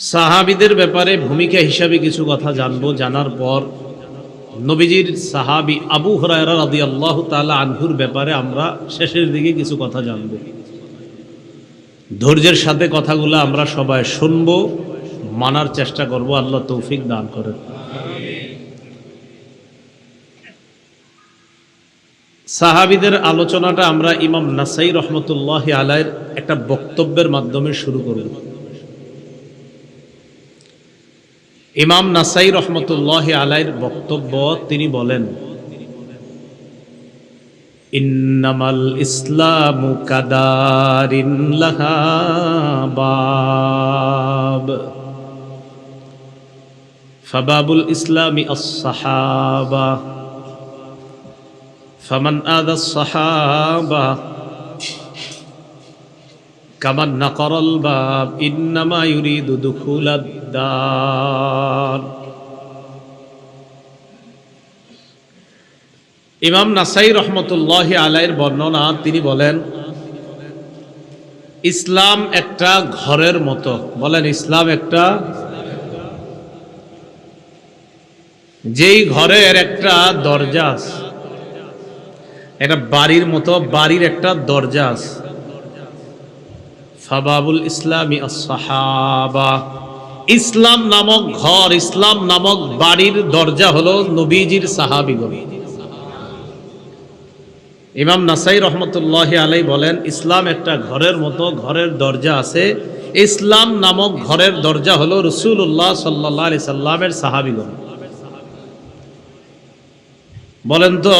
সাহাবিদের ব্যাপারে ভূমিকা হিসাবে কিছু কথা জানব, জানার পর নবীজির সাহাবি আবু হরায়রা রাদি আল্লাহ তালা আনহুর ব্যাপারে আমরা শেষের দিকে কিছু কথা জানব। ধৈর্যের সাথে কথাগুলো আমরা সবাই শুনব, মানার চেষ্টা করব, আল্লাহ তৌফিক দান করেন। সাহাবিদের আলোচনাটা আমরা ইমাম নাসাই রহমতুল্লাহ আলায়ের একটা বক্তব্যের মাধ্যমে শুরু করব। ইমাম নাসাই রহমতুল্লাহ আলাইর বক্তব্য তিনি বলেন, ইন্নামাল ইসলাম কাদারিন বাব। ফাবাবুল ইসলামি আসাহাবা ফমন আদা সাহাবা। কামান নাকরল বাব, ইন্নামা ইউরিদু দুখুলাদ দান ইমাম নাসাই রহমতুল্লাহ আলাইয়ের বর্ণনা, তিনি বলেন, ইসলাম একটা ঘরের মতো। বলেন, ইসলাম একটা যেই ঘরের একটা দরজা আছে, একটা বাড়ির মতো, বাড়ির একটা দরজা আছে। ফাবাবুল ইসলামী আসাহাবা ইসলাম নামক ঘর, ইসলাম নামক বাড়ির দরজা হলো নবীজির সাহাবিগণ। ইমাম নাসাই রহমতুল্লাহ আলাই বলেন, ইসলাম একটা ঘরের মতো, ঘরের দরজা আছে। ইসলাম নামক ঘরের দরজা হলো রসুল্লাহ সাল্লাহ আলি সাল্লামের সাহাবিগণ। বলেন তো,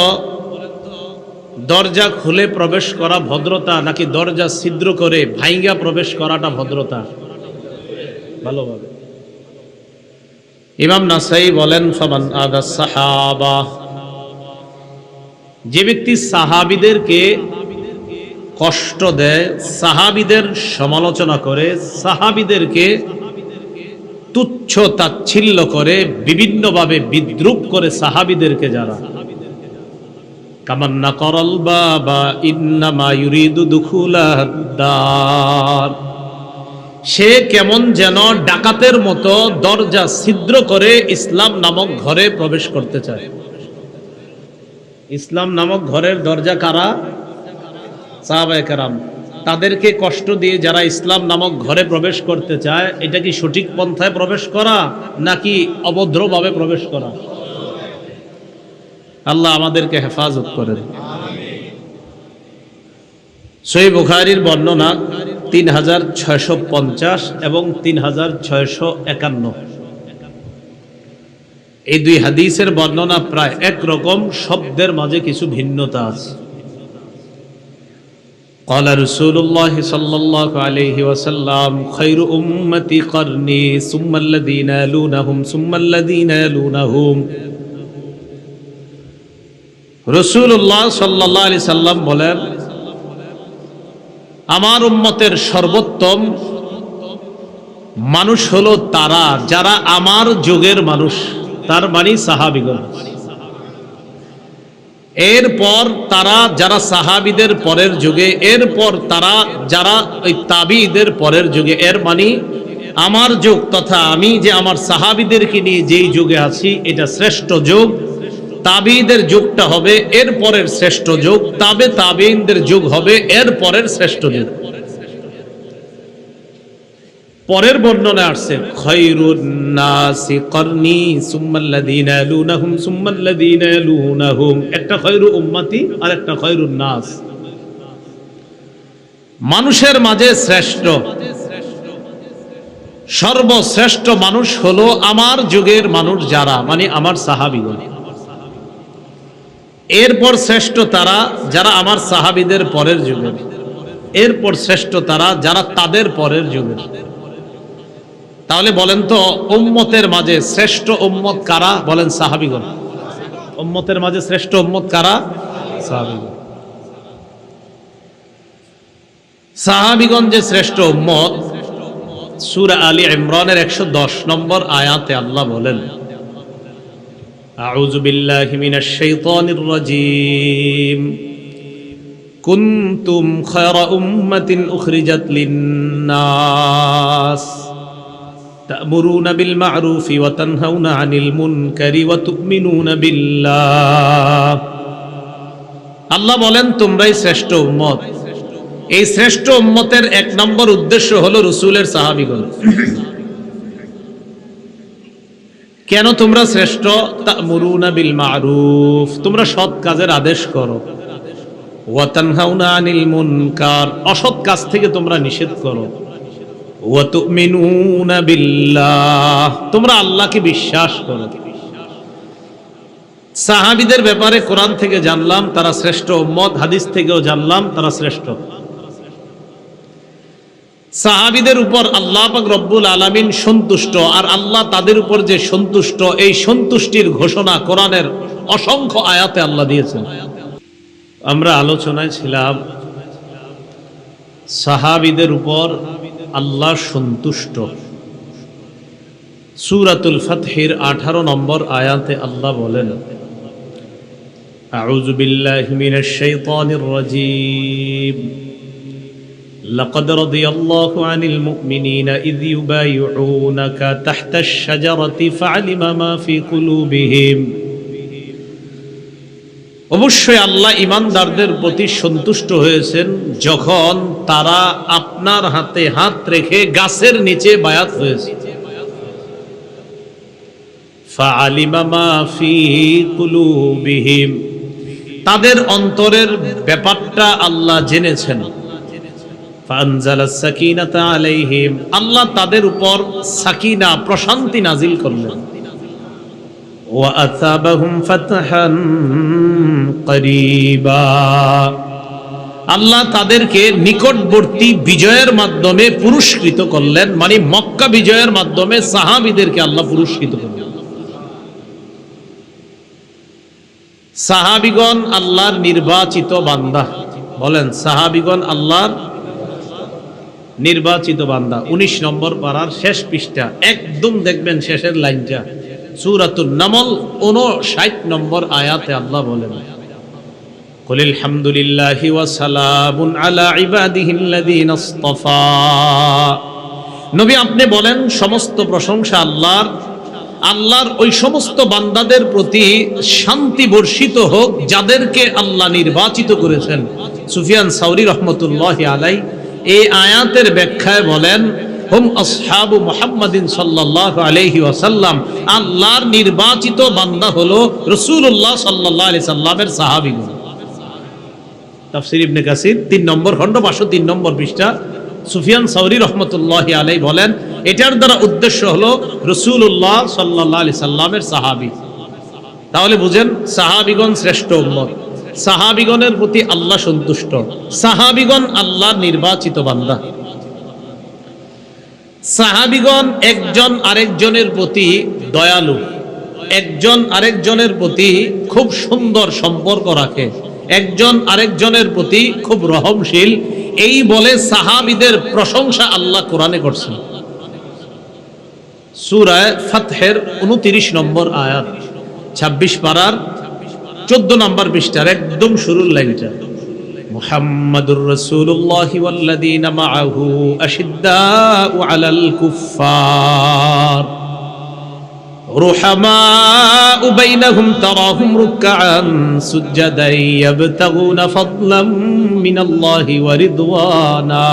দরজা খুলে প্রবেশ করা ভদ্রতা নাকি দরজা ছিদ্র করে ভাইঙ্গা প্রবেশ করাটা ভদ্রতা? ভালোভাবে ইমাম নাসাই বলেন, ফমান আদা সাহাবা। যে ব্যক্তি সাহাবিদেরকে কষ্ট দেয়, সাহাবিদের সমালোচনা করে, সাহাবিদেরকে তুচ্ছ তাচ্ছিল্য করে, বিভিন্নভাবে বিদ্রুপ করে সাহাবিদেরকে যারা। কামান্না করল বাবা, ইন্নামা ইউরিদু দুখুলাদ্দার সে কেমন যেন ডাকাতের মতো দরজা ছিদ্র করে ইসলাম নামক ঘরে প্রবেশ করতে চায়। ইসলাম নামক ঘরের দরজা কারা? সাহাবায়ে কেরাম। তাদেরকে কষ্ট দিয়ে যারা ইসলাম নামক ঘরে প্রবেশ করতে চায়, এটা কি সঠিক পন্থায় প্রবেশ করা নাকি অভদ্রভাবে প্রবেশ করা? আল্লাহ আমাদেরকে হেফাজত করেন। সই বুখারির বর্ণনা তিন হাজার ছয়শো পঞ্চাশ এবং তিন হাজার ছয়শো একান্ন এই দুই হাদিসের বর্ণনা প্রায় একরকম শব্দের মাঝে কিছু ভিন্নতা আছে قال رسول الله صلى الله عليه وسلم خير أمتي قرني ثم الذين يلونهم ثم الذين يلونهم রসুল্লাহ সাল্লাহ আলি সাল্লাম বলেন আমার উম্মতের সর্বোত্তম মানুষ হলো তারা, যারা আমার যুগের মানুষ, তার মানে সাহাবিগণ। এরপর তারা যারা সাহাবিদের পরের যুগে, এরপর তারা যারা ওই তাবিদের পরের যুগে, এর মানে আমার যুগ তথা আমি যে আমার সাহাবিদেরকে নিয়ে যেই যুগে আছি, এটা শ্রেষ্ঠ যুগ। তাবিদের যুগটা হবে এর পরের শ্রেষ্ঠ যুগ। তাবে তাবিনদের যুগ হবে এর পরের শ্রেষ্ঠ যুগ। পরের বর্ণনা আসছে ইয়ালুনাহুম ইয়ালুনাহুম। একটা উম্মতি আর একটা নাস। মানুষের মাঝে শ্রেষ্ঠ, সর্বশ্রেষ্ঠ মানুষ হলো আমার যুগের মানুষ যারা মানে আমার সাহাবীগণ। এরপর শ্রেষ্ঠ তারা যারা আমার সাহাবিদের পরের যুগের এরপর শ্রেষ্ঠ তারা যারা তাদের পরের যুগের তাহলে বলেন তো, উম্মতের মাঝে শ্রেষ্ঠ উম্মত কারা বলেন সাহাবিগণ? উম্মতের মাঝে শ্রেষ্ঠ উম্মত কারা? সাহাবিগণ। সাহাবিগণ যে শ্রেষ্ঠ উম্মত, সুরা আলী ইমরানের একশো দশ নম্বর আয়াতে আল্লাহ বলেন أعوذ بالله من الشيطان الرجيم كنتم خير أمة أخرجت للناس تأمرون بالمعروف وتنهون عن المنكر وتؤمنون بالله আল্লাহ বলেন তোমরাই শ্রেষ্ঠ উম্মত এই শ্রেষ্ঠ উম্মতের এক নম্বর উদ্দেশ্য হলো রসুলের সাহাবিগণ কেন তোমরা শ্রেষ্ঠ? তা'মুরুনা বিল মারুফ। তোমরা সৎ কাজের আদেশ করো। অসৎ কাজ থেকে তোমরা নিষেধ করো। তোমরা আল্লাহকে বিশ্বাস করো। সাহাবিদের ব্যাপারে কোরআন থেকে জানলাম, তারা শ্রেষ্ঠ। উম্মত হাদিস থেকেও জানলাম, তারা শ্রেষ্ঠ। সাহাবিদের উপর আল্লাহ পাক রব্বুল আলমিন সন্তুষ্ট আর আল্লাহ তাদের উপর যে সন্তুষ্ট, এই সন্তুষ্টির ঘোষণা কোরআনের অসংখ্য আয়াতে আল্লাহ দিয়েছেন। আমরা আলোচনায় ছিলাম সাহাবিদের উপর আল্লাহ সন্তুষ্ট। সুরাতুল ফাতহির আঠারো নম্বর আয়াতে আল্লাহ বলেন আউজুবিল্লাহ মিনাশ শাইতানির রাজিম। لقد رضي الله عن المؤمنين إذ يبايعونك تحت الشجرة فعلم ما في قلوبهم অবশ্যই আল্লাহ ইমানদারদের প্রতি সন্তুষ্ট হয়েছেন যখন তারা আপনার হাতে হাত রেখে গাছের নিচে বায়াত হয়েছে فعلم ما في قلوبهم তাদের অন্তরের ব্যাপারটা আল্লাহ জেনেছেন ফানজালা সাকিনাতা আলাইহিম আল্লাহ তাদের উপর সাকিনা, প্রশান্তি নাজিল করলেন। আল্লাহ তাদেরকে নিকটবর্তী বিজয়ের মাধ্যমে পুরস্কৃত করলেন মানে মক্কা বিজয়ের মাধ্যমে সাহাবীদেরকে আল্লাহ পুরস্কৃত করলেন। সাহাবিগণ আল্লাহর নির্বাচিত বান্দা। বলেন, সাহাবিগণ আল্লাহর নির্বাচিত বান্দা ১৯ নম্বর পাড়ার শেষ পৃষ্ঠা একদম দেখবেন শেষের লাইনটা সূরাতুন নামল 59 নম্বর আয়াতে আল্লাহ বলেন قل الحمد لله وسلام على عباده الذين اصطفى নবী আপনি বলেন সমস্ত প্রশংসা আল্লাহর আল্লাহর ওই সমস্ত বান্দাদের প্রতি শান্তি বর্ষিত হোক যাদেরকে আল্লাহ নির্বাচিত করেছেন সুফিয়ান সাউরি রহমতুল্লাহ আলাই এই আয়াতের ব্যাখ্যায় বলেন, হুম আসহাবু মুহাম্মাদিন সাল্লাল্লাহু আলাইহি ওয়াসাল্লাম। আল্লাহর নির্বাচিত বান্দা হলো রাসূলুল্লাহ সাল্লাল্লাহু আলাইহি সাল্লামের সাহাবীগণ। তাফসির ইবনে কাসির, তিন নম্বর খণ্ড, পাঁচশো তিন নম্বর পৃষ্ঠা। সুফিয়ান সাউরি রহমতুল্লাহ আলাই বলেন, এটার দ্বারা উদ্দেশ্য হলো রসুল্লাহ সাল্লাহ আলি সাল্লামের সাহাবি। তাহলে বুঝেন, সাহাবিগণ শ্রেষ্ঠ উম্মত। সাহাবিগণের প্রতি আল্লাহ সন্তুষ্ট। সাহাবিগণ আল্লাহর নির্বাচিত বান্দা। সাহাবিগণ একজন আরেকজনের প্রতি দয়ালু। একজন আরেকজনের প্রতি খুব সুন্দর সম্পর্ক রাখে। একজন আরেকজনের প্রতি খুব রহমশীল। এই বলে সাহাবিদের প্রশংসা আল্লাহ কোরআনে করছেন। সুরায় ফাতহের উনতিরিশ নম্বর আয়াত, ছাব্বিশ পাড়ার চোদ্দ নম্বর পৃষ্ঠার একদম শুরুর লাইনটা মুহাম্মাদুর রাসূলুল্লাহি ওয়াল্লাযীনা মাআহু আশিদ্দাউ আলাল কুফফার رحماء بينهم تراهم ركعا سجدا يبتغون فضلا من الله ورضوانا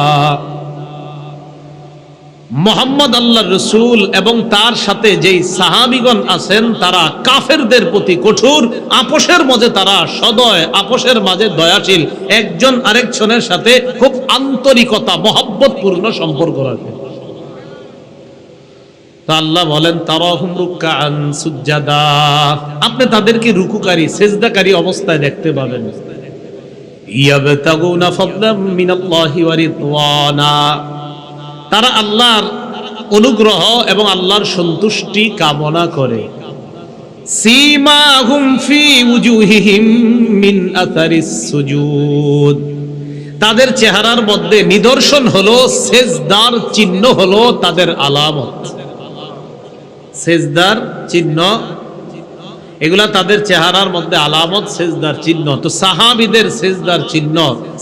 মোহাম্মদ আল্লাহ রসুল এবং তার সাথে যেই সাহাবিগণ আছেন, তারা কাফেরদের প্রতি কঠোর, আপোষের মাঝে তারা সদয়, আপোষের মাঝে দয়াশীল। একজন আরেকজনের সাথে খুব আন্তরিকতা, মহব্বতপূর্ণ সম্পর্ক রাখে। আল্লাহ বলেন আপনি তাদেরকে রুকুকারী, সেজদাকারী অবস্থায় দেখতে পাবেন। ইয়াবতাগুনা ফাদলাম মিনাল্লাহি ওয়া রিদওয়ানা। তারা আল্লাহর অনুগ্রহ এবং আল্লাহর সন্তুষ্টি কামনা করে। তাদের চেহারার মধ্যে নিদর্শন হলো, সেজদার চিহ্ন হলো তাদের আলামত। সেজদার চিহ্ন এগুলা তাদের চেহারার মধ্যে আলামত, সেজদার চিহ্ন। তো সাহাবিদের সেজদার চিহ্ন,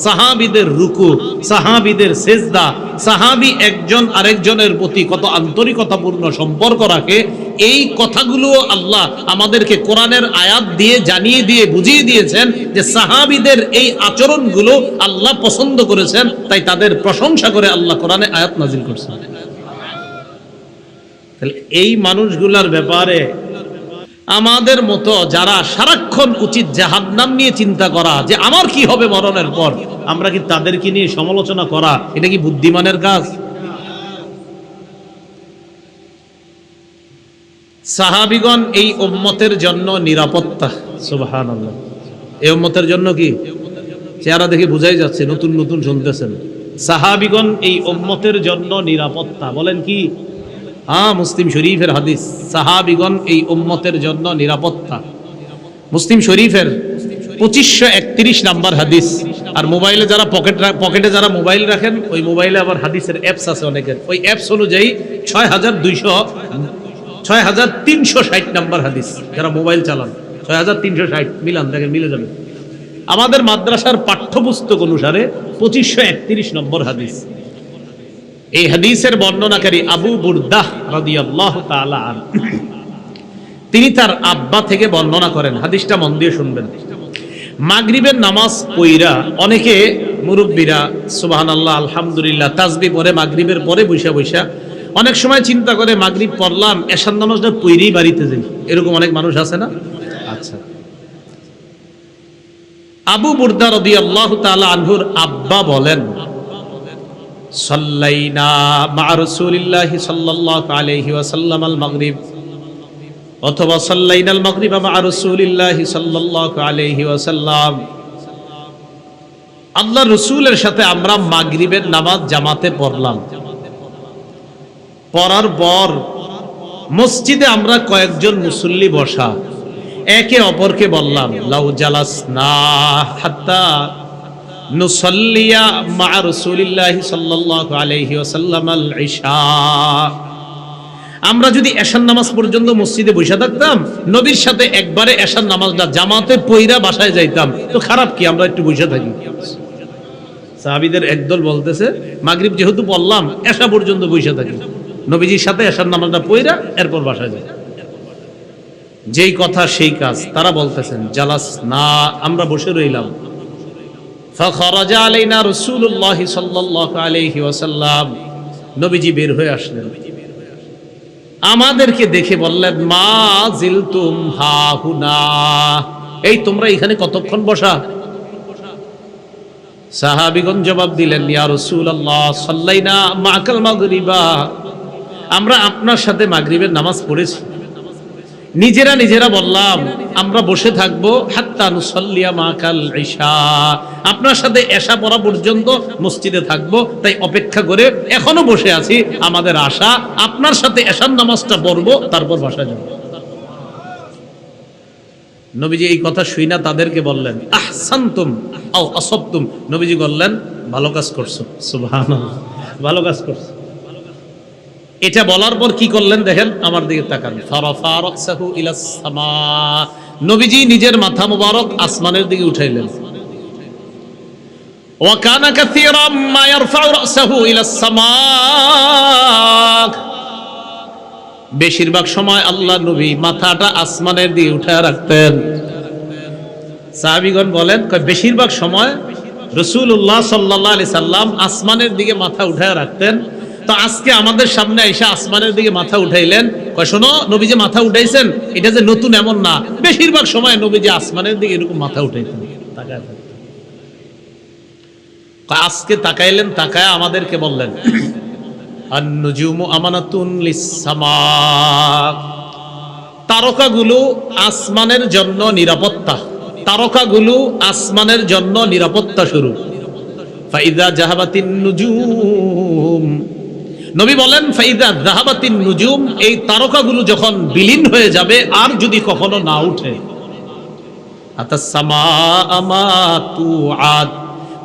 সাহাবিদের রুকু, সাহাবিদের সেজদা, সাহাবি একজন আরেকজনের প্রতি কত আন্তরিকতাপূর্ণ সম্পর্ক রাখে, এই কথাগুলো আল্লাহ আমাদেরকে কোরআনের আয়াত দিয়ে জানিয়ে দিয়ে বুঝিয়ে দিয়েছেন যে সাহাবিদের এই আচরণগুলো আল্লাহ পছন্দ করেছেন, তাই তাদের প্রশংসা করে আল্লাহ কোরআনে আয়াত নাজিল করছেন। তাহলে এই মানুষগুলার ব্যাপারে আমাদের মতো যারা সারাক্ষণ উচিত জাহান্নাম নিয়ে চিন্তা করা, যে আমার কি হবে মরণের পর? আমরা কি তাদেরকে নিয়ে সমালোচনা করা? এটা কি বুদ্ধিমানের কাজ? সাহাবিগণ এই উম্মতের জন্য নিরাপত্তা। সুবহান এই উম্মতের জন্য কি? চেহারা দেখে বোঝাই যাচ্ছে, নতুন নতুন শুনতেছেন। সাহাবিগণ এই উম্মতের জন্য নিরাপত্তা। বলেন কি? হ্যাঁ মুসলিম শরীফের হাদিস। সাহাবিগণ এই উম্মতের জন্য নিরাপত্তা। মুসলিম শরীফের পঁচিশশো একত্রিশ নাম্বার হাদিস। আর মোবাইলে যারা পকেট পকেটে যারা মোবাইল রাখেন, ওই মোবাইলে আবার হাদিসের অ্যাপস আছে অনেকের। ওই অ্যাপস অনুযায়ী ছয় হাজার দুইশো, ছয় হাজার তিনশো ষাট নাম্বার হাদিস যারা মোবাইল চালান। ছয় হাজার তিনশো ষাট, মিলান, দেখেন, মিলে যাবে। আমাদের মাদ্রাসার পাঠ্যপুস্তক অনুসারে পঁচিশশো একত্রিশ নম্বর হাদিস। এই হাদিসের বর্ণনাকারী আবু বুরদাহ রাদিয়াল্লাহু তাআলা তিনি তার আব্বা থেকে বর্ণনা করেন, হাদিসটা মন দিয়ে শুনবেন। মাগরিবের নামাজ পইরা অনেকে মুরব্বীরা, সুবহানাল্লাহ, আলহামদুলিল্লাহ তাসবি পরে মাগরিবের পরে বৈশা বৈশা অনেক সময় চিন্তা করে, মাগরিব পড়লাম, এশার নামাজটা পইরেই বাড়িতে যাই। এরকম অনেক মানুষ আছে না? আচ্ছা। আবু বুরদা রাদিয়াল্লাহু তাআলা আনহুর আব্বা বলেন মাগরিব অথবা সাল্লাইনাল মাগরিব মা রাসূলিল্লাহি সাল্লাল্লাহু আলাইহি ওয়াসাল্লাম। আল্লাহ রসুলের সাথে আমরা মাগরিবের নামাজ জামাতে পড়লাম। পড়ার পর মসজিদে আমরা কয়েকজন মুসল্লি বসা, একে অপরকে বললাম, লাউ জালাস না হাত্তা নুসল্লিয়া মা রাসূলিল্লাহি সাল্লাল্লাহু আলাইহি ওয়াসাল্লাম আল ইশা আমরা যদি এশার নামাজ পর্যন্ত মসজিদে বসে থাকতাম, নবীর সাথে একবারে এশার নামাজটা জামাতে পইরা বাসায় যাইতাম, তো খারাপ কি আমরা একটু বসে থাকি? সাহাবিদের একদল বলতেছে, মাগরিব যেহেতু বললাম এশা পর্যন্ত বসে থাকি। নবীজির সাথে এশার নামাজটা পইরা এরপর বাসায় যাই। যেই কথা, সেই কাজ, তারা বলতেছেন, জালাস, না, আমরা বসে রইলাম। নবীজি বের হয়ে আসলেন। আমাদেরকে দেখে বললেন, মা জিলতুম হা হুনা এই তোমরা এখানে কতক্ষণ বসা? সাহাবিগণ জবাব দিলেন, ইয়া রসুল আল্লাহ সাল্লাইনা মাকাল মাগরিবা। আমরা আপনার সাথে মাগরিবের নামাজ পড়েছি। নিজেরা নিজেরা বললাম, আমরা বসে থাকব আপনার সাথে এশা পড়া পর্যন্ত মসজিদে থাকব, তাই অপেক্ষা করে এখনও বসে আছি, আমাদের আশা, আপনার সাথে এশার নামাজটা পড়ব, তারপর বাসায় যাব। নবীজি এই কথা শুই না, তাদেরকে বললেন, আহসান্তুম আও আসবতুম। নবীজি বললেন, ভালো কাজ করছ। সুবহানাল্লাহ, ভালো কাজ করছ। এটা বলার পর কি করলেন দেখেন আমার দিকে তাকান ফারাফা রাকসাহু ইলাস সামা নবীজি নিজের মাথা মোবারক আসমানের দিকে উঠাইলেন وكان كثيرا ما يرفع رأسه إلى السماء বেশিরভাগ সময় আল্লাহ নবী মাথাটা আসমানের দিকে উঠে রাখতেন সাহাবিগণ বলেন কয় বেশিরভাগ সময় রসুল্লাহ সাল্লাহ আলি সাল্লাম আসমানের দিকে মাথা উঠে রাখতেন তো আজকে আমাদের সামনে এসে আসমানের দিকে মাথা উঠাইলেন। শোনো নবী যে মাথা উঠাইছেন, এটা যে নতুন এমন না। বেশিরভাগ সময় নবী যে আসমানের দিকে এরকম মাথা উঠাইতেন আজকে তাকাইলেন, তাকায় আমাদেরকে বললেন তারকাগুলো আসমানের জন্য নিরাপত্তা। তারকাগুলো আসমানের জন্য নিরাপত্তা স্বরূপ। ফাইদা নুজুম নবী বলেন, ফাইদা জাহাবাতিন নুজুম এই তারকাগুলো যখন বিলীন হয়ে যাবে, আর যদি কখনো না উঠে।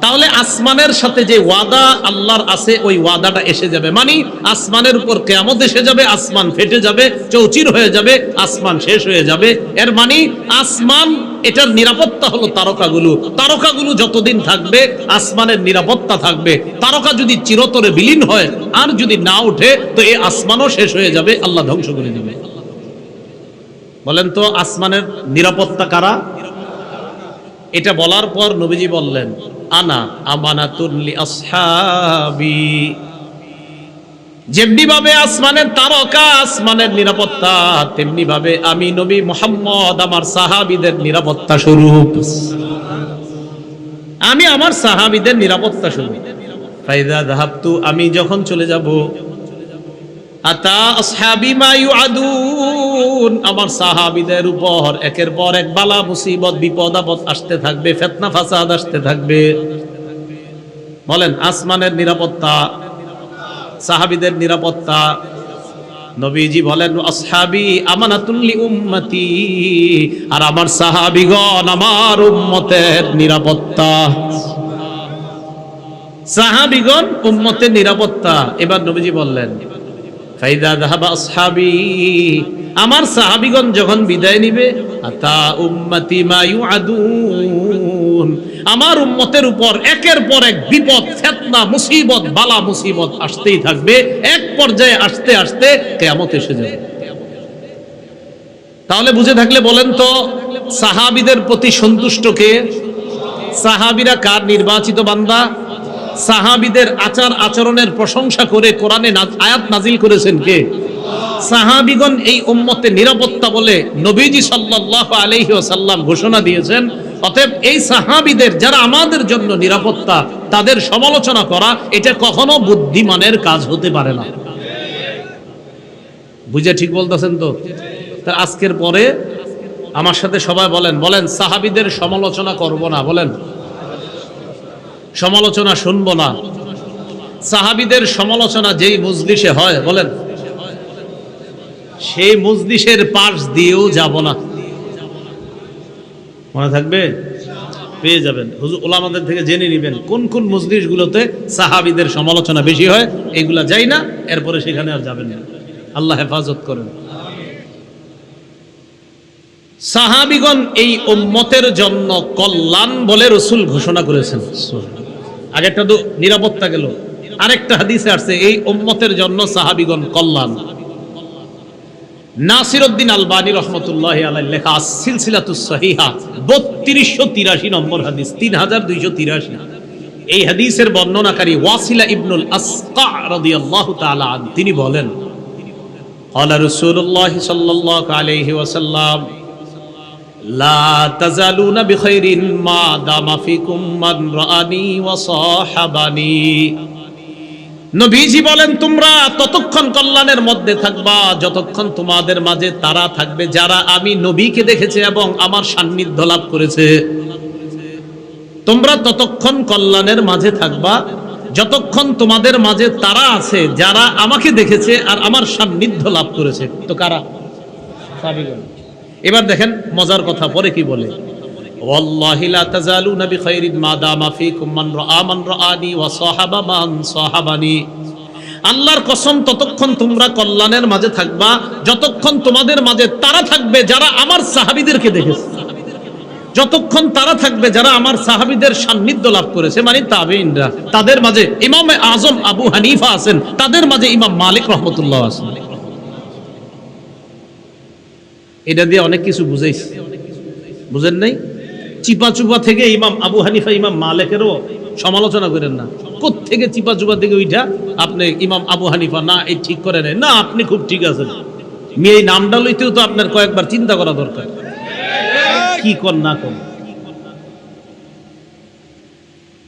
তাহলে আসমানের সাথে যে ওয়াদা আল্লাহর আছে, ওই ওয়াদাটা এসে যাবে। মানে আসমানের উপর কেয়ামত এসে যাবে, আসমান ফেটে যাবে, চৌচির হয়ে যাবে, আসমান শেষ হয়ে যাবে। এর মানে আসমান এটার নিরাপত্তা হলো তারকাগুলো। তারকাগুলো যতদিন থাকবে, আসমানের নিরাপত্তা থাকবে। তারকা যদি চিরতরে বিলীন হয়, আর যদি না ওঠে, তো এই আসমানও শেষ হয়ে যাবে, আল্লাহ ধ্বংস করে দেবে। বলেন তো, আসমানের নিরাপত্তা কারা? এটা বলার পর নবীজি বললেন, আনা আমানাতুল্লি আসহাবি। যেমনি ভাবে আসমানের তারকা, আসমানের নিরাপত্তা তেমনি ভাবে আমি নবী মোহাম্মদ, আমার সাহাবিদের নিরাপত্তা স্বরূপ। আমি আমার সাহাবিদের নিরাপত্তা স্বরূপ। আমি যখন চলে যাব আমার সাহাবীদের উপর একের পর এক বালা মুসিবত, বিপদ, আপদ আসতে থাকবে, ফিতনা, ফাসাদ আসতে থাকবে। বলেন, আসমানের নিরাপত্তা সাহাবীদের নিরাপত্তা। নবীজি বলেন আসহাবি আমানাতুল্লি উম্মতি আর আমার সাহাবীগণ আমার উম্মতের নিরাপত্তা। সাহাবীগণ উম্মতের নিরাপত্তা। এবার নবীজি বললেন, ফাইদা দাহাবা আসহাবি। আমার সাহাবিগণ যখন বিদায় নিবে, আতা উম্মতি মা ইউআদুন। আমার উম্মতের উপর একের পর এক বিপদ, ফিতনা, মুসিবত, বালা, মুসিবত আসতেই থাকবে। এক পর্যায়ে আসতে আসতে কিয়ামত এসে যাবে। তাহলে বুঝে থাকলে বলেন তো, সাহাবিদের প্রতি সন্তুষ্ট কে? সাহাবিরা কার নির্বাচিত বান্দা? সাহাবিদের আচার আচরণের প্রশংসা করে কোরআনে আয়াত নাজিল করেছেন কে? সাহাবিগণ এই উম্মতে নিরাপত্তা বলে নবীজি সাল্লাল্লাহু আলাইহি ওয়াসাল্লাম ঘোষণা দিয়েছেন অতএব এই সাহাবিদের যারা আমাদের জন্য নিরাপত্তা, তাদের সমালোচনা করা, এটা কখনো বুদ্ধিমানের কাজ হতে পারে না। বুঝে ঠিক বলতেছেন তো? আজকের পরে আমার সাথে সবাই বলেন বলেন, সাহাবিদের সমালোচনা করব না, বলেন। সমালোচনা শুনব না। সাহাবিদের সমালোচনা যেই মজলিসে হয়, বলেন। সেই মজলিসের পাশ দিয়েও যাব না। মনে থাকবে? পেয়ে যাবেন। হুজুর, ওলামাদের থেকে জেনে নেবেন, কোন কোন মজলিসগুলোতে সাহাবিদের সমালোচনা বেশি হয়, এগুলা যাই না, এরপরে সেখানে আর যাবেন না। আল্লাহ হেফাজত করেন। সাহাবিগণ এই উম্মতের জন্য কল্যাণ বলে রসুল ঘোষণা করেছেন। আগেরটা তো নিরাপত্তা গেল। আরেকটা হাদিসে আসছে, এই উম্মতের জন্য সাহাবিগণ কল্যাণ। নাসিরউদ্দিন আলবানী রহমতুল্লাহ আলাই লেখা সিলসিলাতুস সহিহা বত্রিশশো তিরাশি নম্বর হাদিস তিন হাজার দুইশো তিরাশি এই হাদিসের বর্ণনাকারী ওয়াসিলা ইবনুল আসকা রাদিয়াল্লাহু তাআলা আন তিনি বলেন قال رسول الله صلى الله عليه وسلم لا تزالون بخير ما دام فيكم من رآني وصاحبني নবীজি বলেন, তোমরা ততক্ষণ কল্যাণের মধ্যে থাকবা, যতক্ষণ তোমাদের মাঝে তারা থাকবে, যারা আমি নবীকে দেখেছে এবং আমার সান্নিধ্য লাভ করেছে। তোমরা ততক্ষণ কল্যাণের মাঝে থাকবা, যতক্ষণ তোমাদের মাঝে তারা আছে, যারা আমাকে দেখেছে আর আমার সান্নিধ্য লাভ করেছে। তো কারা? এবার দেখেন, মজার কথা, পরে কি বলে? والله لا تزالون بخير ما دام فيكم من رأى من رآني وصاحب من صاحبني আল্লাহর কসম ততক্ষণ তোমরা কল্যাণের মাঝে থাকবা যতক্ষণ তোমাদের মাঝে তারা থাকবে যারা আমার সাহাবিদেরকে দেখেছে যতক্ষণ তারা থাকবে যারা আমার সাহাবিদের সান্নিধ্য লাভ করেছে মানে তাবেইনরা তাদের মাঝে ইমাম আজম আবু হানিফা আছেন তাদের মাঝে ইমাম মালিক রহমতুল্লাহ আছেন এটা দিয়ে অনেক কিছু বুঝাইছি বুঝেন নাই চিপা চুপা থেকে ইমাম আবু হানিফা ইমাম মালিকেরও সমালোচনা করেন না থেকে চিপা চুপা থেকে ওইটা আপনি ইমাম আবু হানিফা না এই ঠিক করে নেন না আপনি খুব ঠিক আছেন মেয়ে এই নামটা লইতেও তো আপনার কয়েকবার চিন্তা করা দরকার কি কর না কর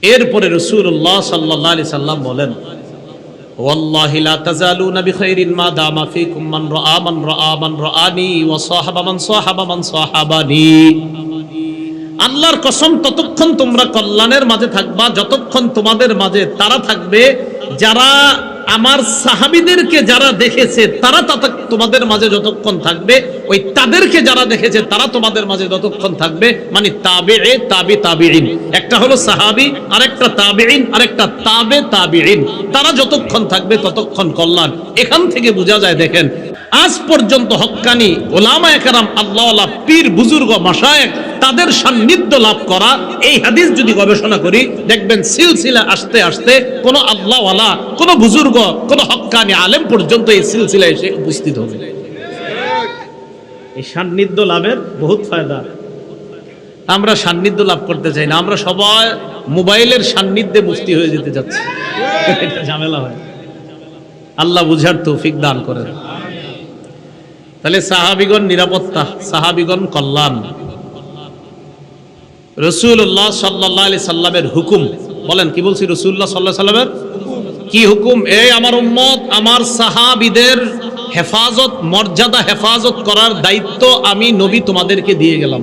এরপরে রসুল্লাহ সাল্লাহ আলি সাল্লাম বলেন والله لا تزالون بخير ما دام فيكم من رأى من رأى من رآني وصاحب من صاحب من صاحبني আল্লাহর কসম, ততক্ষণ তোমরা কল্যাণের মাঝে থাকবা, যতক্ষণ তোমাদের মাঝে তারা থাকবে, যারা আমার সাহাবিদেরকে যারা দেখেছে, তারা তোমাদের মাঝে যতক্ষণ থাকবে, ওই তাদেরকে যারা দেখেছে, তারা তোমাদের মাঝে যতক্ষণ থাকবে মানে তাবে এ তাবি তাবিইন একটা হলো সাহাবি, আরেকটা তাবিইন আরেকটা তাবে তাবিইন তারা যতক্ষণ থাকবে, ততক্ষণ কল্যাণ। এখান থেকে বোঝা যায়, দেখেন আজ পর্যন্ত হক্কানি ওলামা একরাম আল্লাহ পীর, বুজুর্গ মাসায়েক তাদের সান্নিধ্য লাভ করা, এই হাদিস যদি গবেষণা করি, দেখবেন সিলসিলা আসতে আসতে কোন আল্লাহওয়ালা, কোন বুজুর্গ, কোন হক্কানি আলেম পর্যন্ত এই সিলসিলা এসে উপস্থিত হবে। এই সান্নিধ্য লাভের বহুত ফায়দা। আমরা সান্নিধ্য লাভ করতে চাই না, আমরা সবাই মোবাইলের সান্নিধ্যে মুক্তি হয়ে যেতে যাচ্ছি ঝামেলা হয়। আল্লাহ বুঝার তৌফিক দান করেন। তাহলে সাহাবিগণ নিরাপত্তা, সাহাবিগণ কল্যাণ। রসুল্লাহ সাল্লাহ আলি সাল্লামের হুকুম, বলেন, কি বলছি রসুল্লাহ সাল্লাহ সাল্লামের? কি হুকুম? এই আমার উম্মত, আমার সাহাবিদের হেফাজত, মর্যাদা হেফাজত করার দায়িত্ব আমি নবী তোমাদেরকে দিয়ে গেলাম।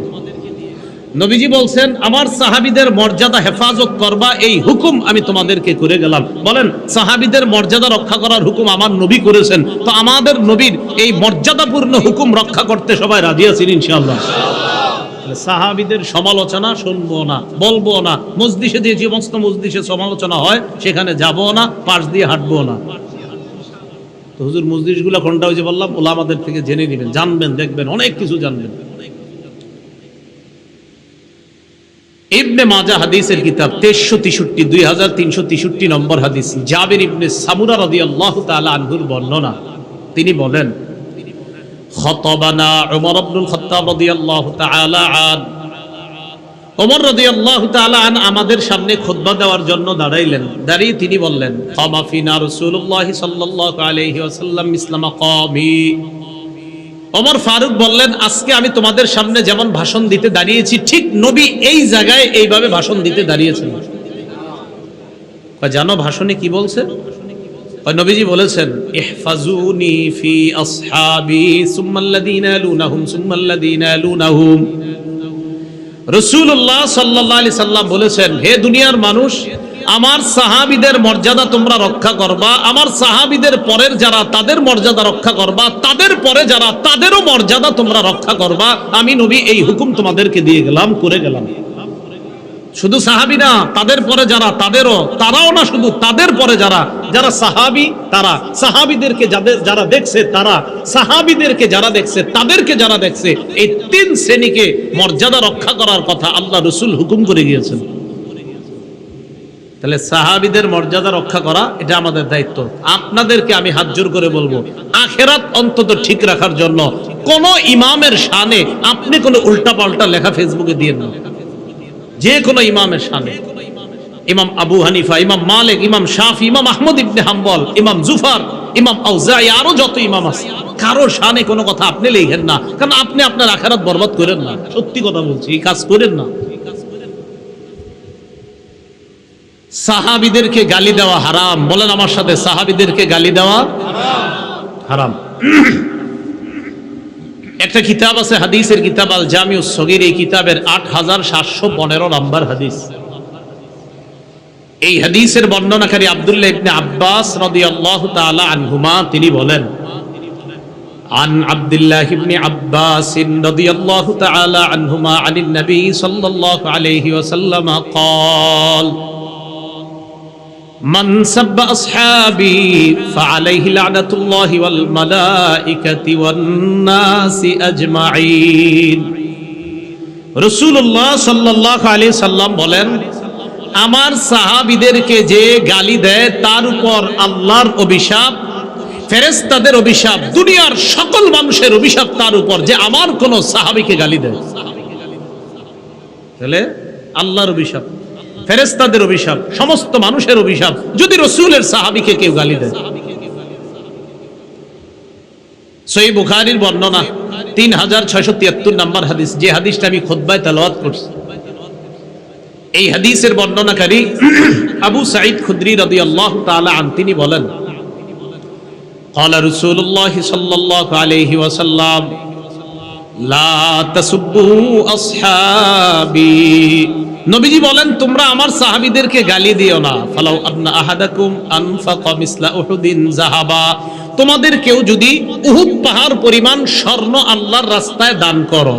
নবীজি বলছেন, আমার সাহাবিদের মর্যাদা হেফাজত করবা, এই হুকুম আমি তোমাদেরকে করে গেলাম। বলেন, সাহাবিদের মর্যাদা রক্ষা করার হুকুম আমার নবী করেছেন। তো আমাদের নবীর এই মর্যাদাপূর্ণ হুকুম রক্ষা করতে সবাই রাজি আছেন ইনশাআল্লাহ। সাহাবিদের সমালোচনা শুনব না, বলব না। মসজিষে যে সমস্ত মসজিষে সমালোচনা হয়, সেখানে যাব না, পাশ দিয়ে হাঁটবো না। তো হুজুর মসজিদগুলো কোনটা হয়েছে বললাম? ওলামাদের থেকে জেনে নেবেন, জানবেন, দেখবেন, অনেক কিছু জানবেন। ইবনে মাজা হাদিসের কিতাব তেইশশো তেষট্টি, দুই হাজার তিনশো তেষট্টি নম্বর হাদিস। জাবির ইবনে সামুরা রদি আল্লাহ তালা আনহুর বর্ণনা। তিনি বলেন আমাদের সামনে খুতবা দেওয়ার জন্য দাঁড়াইলেন। দাঁড়িয়ে তিনি বললেন ইসলামা কমি ওমর ফারুক বললেন, আজকে আমি তোমাদের সামনে যেমন ভাষণ দিতে দাঁড়িয়েছি, ঠিক নবী এই জায়গায় এইভাবে ভাষণ দিতে দাঁড়িয়েছেন। জানো ভাষণে কি বলছে? নবীজি বলেছেন, ইহফাজুনি ফি আসহাবি সুম্মাল্লাযীনা ইয়ালুনাহুম সুম্মাল্লাযীনা ইয়ালুনাহুম রাসূলুল্লাহ সাল্লাল্লাহু আলাইহি সাল্লাম বলেছেন, হে দুনিয়ার মানুষ আমার সাহাবিদের মর্যাদা তোমরা রক্ষা করবা, আমার সাহাবিদের পরের যারা তাদের মর্যাদা রক্ষা করবা, তাদের পরে যারা তাদেরও মর্যাদা তোমরা রক্ষা করবা, আমি নবী এই হুকুম তোমাদেরকে দিয়ে গেলাম, করে গেলাম। শুধু সাহাবি না, তাদের পরে যারা তাদেরও, তারাও না শুধু তাদের পরে যারা যারা সাহাবি, তারা। সাহাবিদেরকে যাদের, যারা দেখছে, তারা। সাহাবিদেরকে যারা দেখছে, তাদেরকে যারা দেখছে, এই তিন শ্রেণীকে মর্যাদা রক্ষা করার কথা আল্লাহ রসুল হুকুম করে গিয়েছেন। তাহলে সাহাবিদের মর্যাদা রক্ষা করা এটা আমাদের দায়িত্ব। আপনাদেরকে আমি হাত জোর করে বলব, আখেরাত অন্তত ঠিক রাখার জন্য কোন ইমামের শানে আপনি কোনো উল্টাপাল্টা লেখা ফেসবুকে দিয়ে না যে কোনো ইমামের শানে। ইমাম আবু হানিফা, ইমাম মালিক, ইমাম শাফি, ইমাম আহমদ ইবনে হাম্বল, ইমাম জুফার, ইমাম আউজাই, আরও যত ইমাম আছে, কারও শানে কোনো কথা আপনি লিখেন না, কারণ আপনি আপনার আখেরাত বরবাদ করেন না। সত্যি কথা বলছি, এই কাজ করেন না। সাহাবিদেরকে গালি দেওয়া হারাম বলেন আমার সাথে সাহাবিদেরকে গালি দেওয়া হারাম একটা কিতাব আছে হাদিসের কিতাব আল জামিউ সগির এই কিতাবের আট হাজার সাতশো পনেরো নম্বর হাদিস এই হাদিসের বর্ণনাকারী আব্দুল্লাহ ইবনে আব্বাস রাদিয়াল্লাহু তাআলা আনহুমা তিনি বলেন عن عبد الله بن عباس رضي الله تعالى عنهما عن النبي صلى الله عليه وسلم قال মান সাব্বা আসহাবি ফালাইহি লানাতুল্লাহি ওয়াল মালাইকাতি ওয়ান নাসি আজমাইন রাসূলুল্লাহ সাল্লাল্লাহু আলাইহি সাল্লাম বলেন, আমার সাহাবিদেরকে যে গালি দেয় তার উপর আল্লাহর অভিশাপ ফেরেস্তাদের অভিশাপ, দুনিয়ার সকল মানুষের অভিশাপ তার উপর, যে আমার কোন সাহাবিকে গালি দেয়। তাহলে আল্লাহর অভিশাপ। ফেরেস্তাদের অভিশাপ সমস্ত মানুষের অভিশাপ যদি রসুলের সাহাবিকে কেউ গালি দেয় সই বুখারির বর্ণনা তিন হাজার ছয়শো তিয়াত্তর নাম্বার হাদিস যে হাদিসটা আমি খোদ্বায় তালাওয়াত করছি এই হাদিসের বর্ণনাকারী আবু সাইদ খুদ্রি রদি আল্লাহ তালা আন তিনি বলেন قال رسول الله صلى الله عليه وسلم لا تسبوا أصحابي নবীজি বলেন, তোমরা আমার সাহাবীদেরকে গালি দিও না। ফালাউ আবনা আহাদাকুম আনফাকা মিসলা উহুদিন জাহাবা। তোমাদের কেউ যদি উহুদ পাহাড় পরিমাণ স্বর্ণ আল্লাহর রাস্তায় দান করো,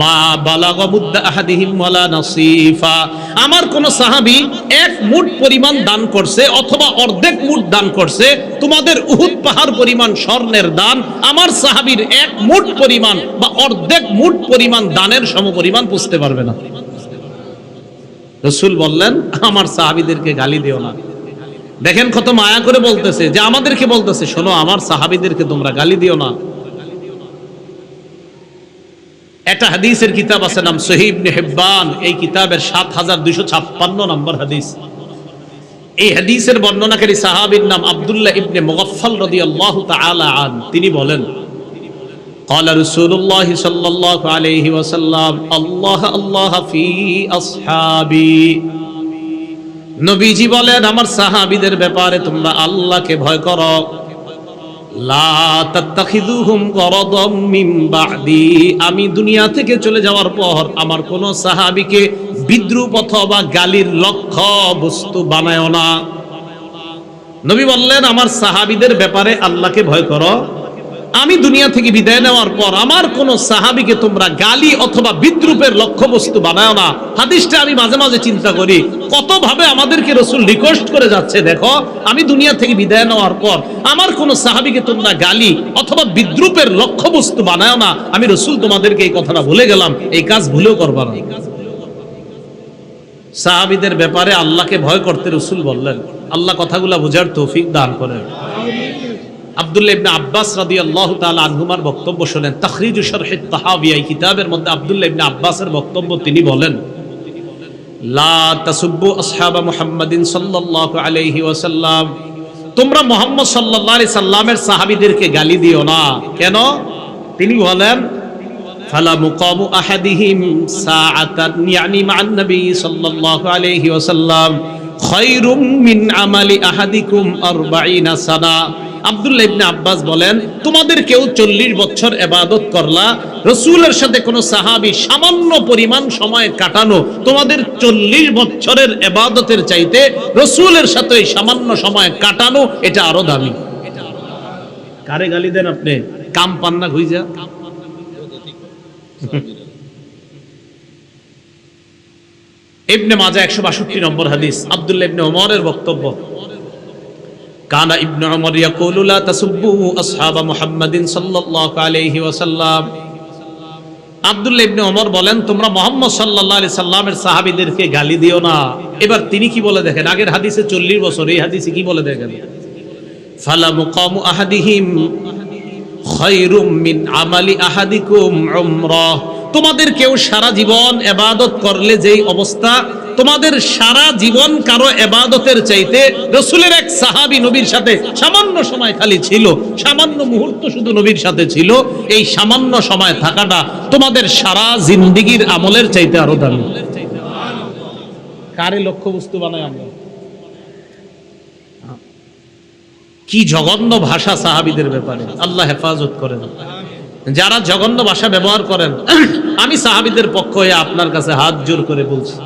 মা বালাগা মুদ্দা আহাদিহিম ওয়ালা নাসিফা। আমার কোন সাহাবী এক মুঠ পরিমাণ দান করছে অথবা অর্ধেক মুঠ দান করছে, তোমাদের উহুদ পাহাড় পরিমাণ স্বর্ণের দান আমার সাহাবীর এক মুঠ পরিমাণ বা অর্ধেক মুঠ পরিমাণ দানের সমপরিমাণ বুঝতে পারবে না। রসুল বললেন, আমার সাহাবিদেরকে গালি দিও না। দেখেন কত মায়া করে বলতেছে, যে আমাদেরকে বলতেছে, শোনো, আমার সাহাবিদেরকে তোমরা গালি দিও না। একটা হাদিসের কিতাব আছে, নাম সহিব হেব্বান। এই কিতাবের সাত হাজার দুইশো ছাপ্পান্ন নম্বর হাদিস। এই হাদিসের বর্ণনাকারী সাহাবীর নাম আব্দুল্লাহ ইবনে মুগফফল রাদিয়াল্লাহু তাআলা আন। তিনি বলেন قال رسول الله صلى الله عليه وسلم الله الله في أصحابي নবীজি বলেন আমার সাহাবীদের ব্যাপারে তোমরা আল্লাহকে ভয় করো লা তাত্তাখিযুহুম গরাদাম মিন বা'দি আমি দুনিয়া থেকে চলে যাওয়ার পর আমার কোন সাহাবীকে বিদ্রুপ অথবা গালির লক্ষ্য বস্তু বানায় না নবী বললেন আমার সাহাবীদের ব্যাপারে আল্লাহকে ভয় করো আমি দুনিয়া থেকে বিদায় নেওয়ার পর আমার কোন সাহাবিকে তোমরা গালি অথবা বিদ্রুপের লক্ষ্যবস্তু বানায় না। হাদিসটা আমি মাঝে মাঝে চিন্তা করি কত ভাবে আমাদেরকে রসুল রিকোয়েস্ট করে যাচ্ছে দেখো, আমি দুনিয়া থেকে বিদায় নেওয়ার পর আমার কোন সাহাবিকে তোমরা গালি অথবা বিদ্রুপের লক্ষ্যবস্তু বানায় না। আমি রসুল তোমাদেরকে এই কথাটা ভুলে গেলাম, এই কাজ ভুলেও করবা না। সাহাবিদের ব্যাপারে আল্লাহকে ভয় করতে রসুল বললেন, আল্লাহ কথাগুলা বোঝার তৌফিক দান করেন। আব্দুল্লাহ ইবনে আব্বাস রাদিয়াল্লাহু তাআলা আনহুমার বক্তব্য শুনেন। তাখরিজু শরহ তাহাবিয়া কিতাবের মধ্যে আব্দুল্লাহ ইবনে আব্বাসের বক্তব্য তিনি বলেন, লা তাসুব্বু আসহাবা মুহাম্মাদিন সাল্লাল্লাহু আলাইহি ওয়াসাল্লাম। তোমরা মুহাম্মদ সাল্লাল্লাহু আলাইহি সাল্লামের সাহাবীদেরকে গালি দিও না। কেন? তিনি বলেন, ফালা মুকামু আহাদিহিম সাআতান ইয়ানি মা'আন নবী সাল্লাল্লাহু আলাইহি ওয়াসাল্লাম খায়রুম মিন আমালি আহাদিকুম 40 সানা। আব্দুল্লাহ ইবনে আব্বাস বলেন, তোমাদের কেউ চল্লিশ বছর এবাদত করলা, রসুলের সাথে কোনো সাহাবি সামান্য পরিমাণ সময় কাটানো, তোমাদের চল্লিশ বছরের এবাদতের চাইতে রসুলের সাথে সামান্য সময় কাটানো, এটা আরও দামি। কারে গালি দেন আপনি? কাম ইবনে মাজা একশো বাষট্টি নম্বর হাদিস, আব্দুল্লাহ ইবনে ওমরের বক্তব্য। কানা ইবনে ওমর ইয়াকুলু, লা তাসুব্বু আসহাবা মুহাম্মাদিন সাল্লাল্লাহু আলাইহি ওয়াসাল্লাম। আব্দুল্লাহ ইবনে ওমর বলেন, তোমরা মোহাম্মদ সাল্লাল্লাহু আলাইহি সাল্লামের সাহাবীদেরকে গালি দিও না। এবার তিনি কি বলে দেখেন? আগের হাদিসে 40 বছর, এই হাদিসে কি বলে দেখেন? ফালা মুকামু আহাদিহিম খায়রুম মিন আমালি আহাদিকুম উমরাহ তোমাদের কেউ সারা জীবন এবাদত করলে যেই অবস্থা তোমাদের সারা জীবন কারও এবাদতের চাইতে রসুলের এক সাহাবি নবীর সাথে সামান্য সময় খালি ছিল, সামান্য মুহূর্ত শুধু নবীর সাথে ছিল, এই সামান্য সময় থাকাটা তোমাদের সারা জিন্দিগির আমলের চাইতে আরও দামি। কারে লক্ষ্য বস্তু বানায় আমরা? কি জঘন্য ভাষা সাহাবিদের ব্যাপারে। আল্লাহ হেফাজত করেন। যারা জঘন্য ভাষা ব্যবহার করেন, আমি সাহাবিদের পক্ষ হয়ে আপনার কাছে হাত জোর করে বলছি।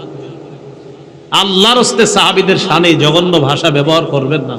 আল্লাহর হস্তে সাহাবিদের সানে জঘন্য ভাষা ব্যবহার করবেন না।